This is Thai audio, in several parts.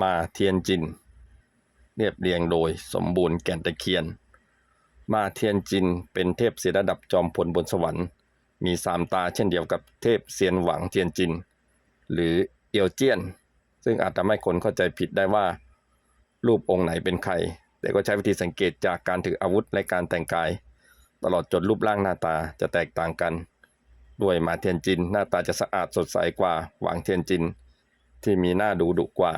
มาเทียนจิน เรียบเรียงโดยสมบูรณ์แก่นตะเคียน มาเทียนจินเป็นเทพเสียระดับจอมพลบนสวรรค์ มีสามตาเช่นเดียวกับเทพเซียนหวังเทียนจิน หรือเอียวเจี้ยน ซึ่งอาจทำให้คนเข้าใจผิดได้ว่า รูปองค์ไหนเป็นใคร แต่ก็ใช้วิธีสังเกตจากการถืออาวุธและการแต่งกาย ตลอดจนรูปร่างหน้าตาจะแตกต่างกันด้วยมาเทียนจินหน้าตาจะสะอาดสดใสกว่าหวังเทียนจิน ที่มีหน้าดูดุกว่า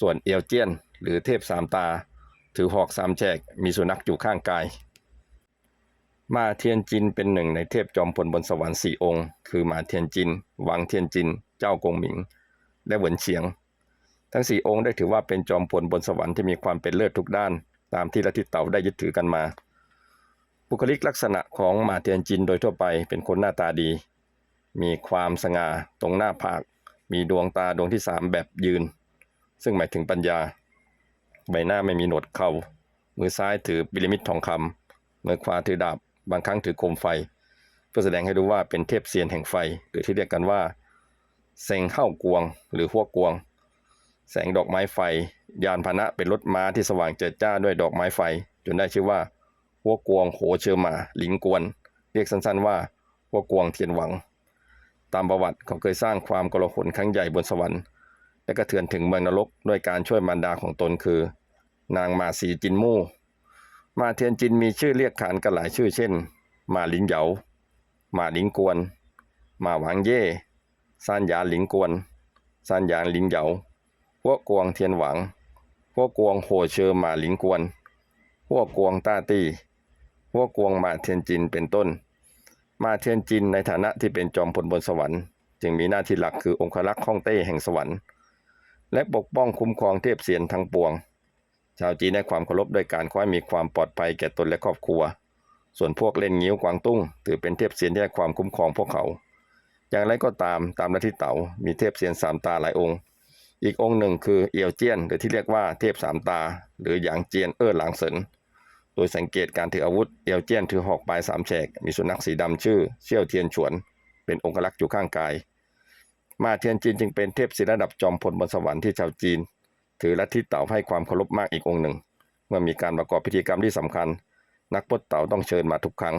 ส่วนเอียวเจียน หรือเทพสามตา ถือหอกสามแฉกมีสุนัขอยู่ข้างกาย มาเทียนจินเป็นหนึ่งในเทพจอมพลบนสวรรค์สี่องค์ คือมาเทียนจินหวังเทียนจิน เจ้ากงหมิง และเหวินเฉียง ทั้งสี่องค์ได้ถือว่าเป็นจอมพลบนสวรรค์ที่มีความเป็นเลิศทุกด้าน ตามที่ลัทธิเต่าได้ยึดถือกันมา บุคลิกลักษณะของมาเทียนจินโดยทั่วไปเป็นคนหน้าตาดี มีความสง่าตรงหน้าผาก มีดวงตาดวงที่สามแบบยืน ซึ่งหมายถึงปัญญา ใบหน้าไม่มีหนวดเขา่ามือซ้ายถือปิรามิดทองคำมือขวาถือดาบ บางครั้งถือโคมไฟ เพื่อแสดงให้รู้ว่าเป็นเทพเซียนแห่งไฟ หรือที่เรียกกันว่าเซงเข้ากวง หรือหัวกวง แสงดอกไม้ไฟ ยานพาหนะเป็นรถม้าที่สว่างเจิดจ้าด้วยดอกไม้ไฟ จนได้ชื่อว่าหัวกวงโหเชอมาหลิงกวน เรียกสั้นๆว่าหัวกวงเทียนหวัง ตามประวัติเขาเคยสร้างความกลหนครั้งใหญ่บนสวรรค์ และก็เถือนถึงเมืองนรกด้วยการช่วยมารดาของตนคือ นางมาสีจินมู่ มาเทียนจินมีชื่อเรียกขานกันหลายชื่อเช่น มาลินเหยามาลิงกวน มาหวางเย่ซานหยาหลิงกวนซานหยานหลิงเหยาพวกกวงเทียนหวังพวกกวงโหเชอมาหลิงกวนพวกกวงต้าตี้พวกกวงมาเทียนจินเป็นต้น มาเทียนจินในฐานะที่เป็นจอมพลบนสวรรค์ จึงมีหน้าที่หลักคือองครักษ์ข้องเต้แห่งสวรรค์ และปกป้องคุ้มครองเทพเสียนทั้งปวง ชาวจีนให้ความเคารพด้วยการขอให้มีความปลอดภัยแก่ตนและครอบครัว ส่วนพวกเล่นงิ้วกวางตุ้ง ถือเป็นเทพเสียนที่ให้ความคุ้มครองพวกเขา อย่างไรก็ตามตามลัทธิเต๋ามีเทพเสียนสามตาหลายองค์ อีกองค์หนึ่งคือเอียวเจียนหรือที่เรียกว่าเทพสามตา หรือหยางเจียนเอ้อหลางเสินโดยสังเกตการถืออาวุธเอียวเจียนถือหอกปลายสามแฉกมีสุนัขสีดำชื่อเชี่ยวเทียนฉวน เป็นองครักษ์อยู่ข้างกาย มาเทียนจีนจึงเป็นเทพศิลระดับจอมพลบนสวรรค์ที่ชาวจีน ถือลัทธิเต่าให้ความเคารพมากอีกองค์หนึ่ง เมื่อมีการประกอบพิธีกรรมที่สำคัญ นักพจน์เต่าต้องเชิญมาทุกครั้ง